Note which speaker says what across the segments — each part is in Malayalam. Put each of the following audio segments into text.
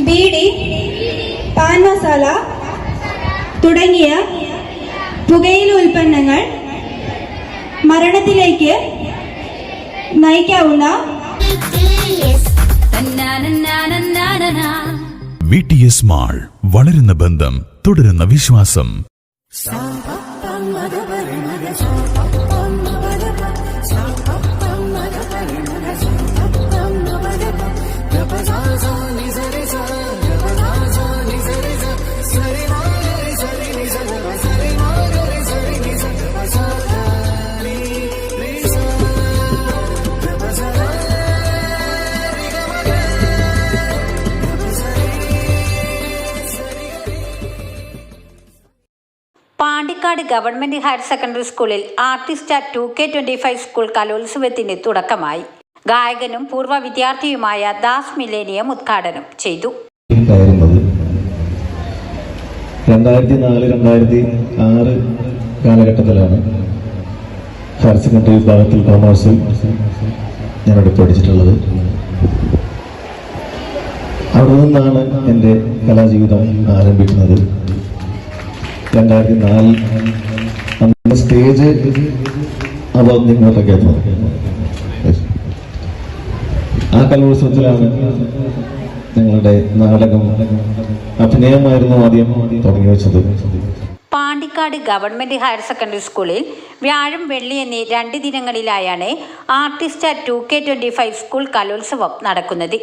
Speaker 1: ബീഡി പാൻ മസാല തുടങ്ങിയ പുകയില ഉൽപ്പന്നങ്ങൾ മരണത്തിലേക്ക് നയിക്കാവുന്ന
Speaker 2: വി ടി എസ് മാൾ വളരുന്ന ബന്ധം തുടരുന്ന വിശ്വാസം.
Speaker 3: പാണ്ടിക്കാട് ഗവൺമെന്റ് ഹയർ സെക്കൻഡറി സ്കൂളിൽ artist two K twenty five school കലോത്സവത്തിന് തുടക്കമായി. ഗായകനും പൂർവ വിദ്യാർത്ഥിയുമായ ദാസ് മിലേനിയം ഉദ്ഘാടനം ചെയ്തു.
Speaker 4: രണ്ടായിരത്തി നാല് രണ്ടായിരത്തി ആറ് കാലഘട്ടത്തിലാണ് ഹയർ സെക്കൻഡറി വിഭാഗത്തിൽ കോമേഴ്സിൽ ഞാനവിടെ പഠിച്ചിട്ടുള്ളത്. അവിടെ നിന്നാണ് എന്റെ കലാജീവിതം ആരംഭിക്കുന്നത്. രണ്ടായിരത്തി നാലിൽ അന്ന് സ്റ്റേജ് നിങ്ങളൊക്കെ എത്തുന്നത് ആ കലോത്സവത്തിലാണ് നിങ്ങളുടെ നാടകം അഭിനയമായിരുന്നു ആദ്യം തുടങ്ങി വെച്ചത്.
Speaker 3: പാണ്ടിക്കാട് ഗവൺമെന്റ് ഹയർ സെക്കൻഡറി സ്കൂളിൽ വ്യാഴം വെള്ളി എന്നീ രണ്ട് ദിനങ്ങളിലായാണ് artist two K twenty five school കലോത്സവം നടക്കുന്നത്.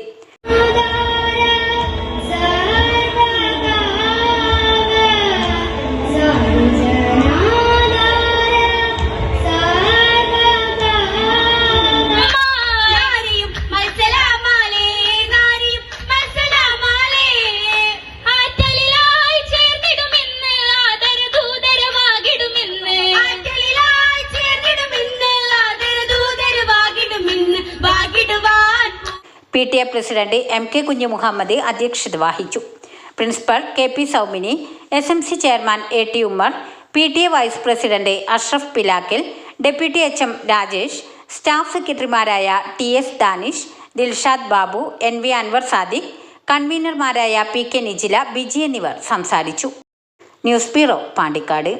Speaker 3: P T A president M K Kunju Muhammad അധ്യക്ഷത വഹിച്ചു. Principal K P Soumini S M C chairman A T Ummer P T A vice president Ashraf Pilakkil deputy H M Rajesh staff സെക്രട്ടറിമാരായ T S Danish Dilshad Babu N V Anwar Sadiq കൺവീനർമാരായ P K Nijila Biji എന്നിവർ സംസാരിച്ചു. News bureau Pandikkad.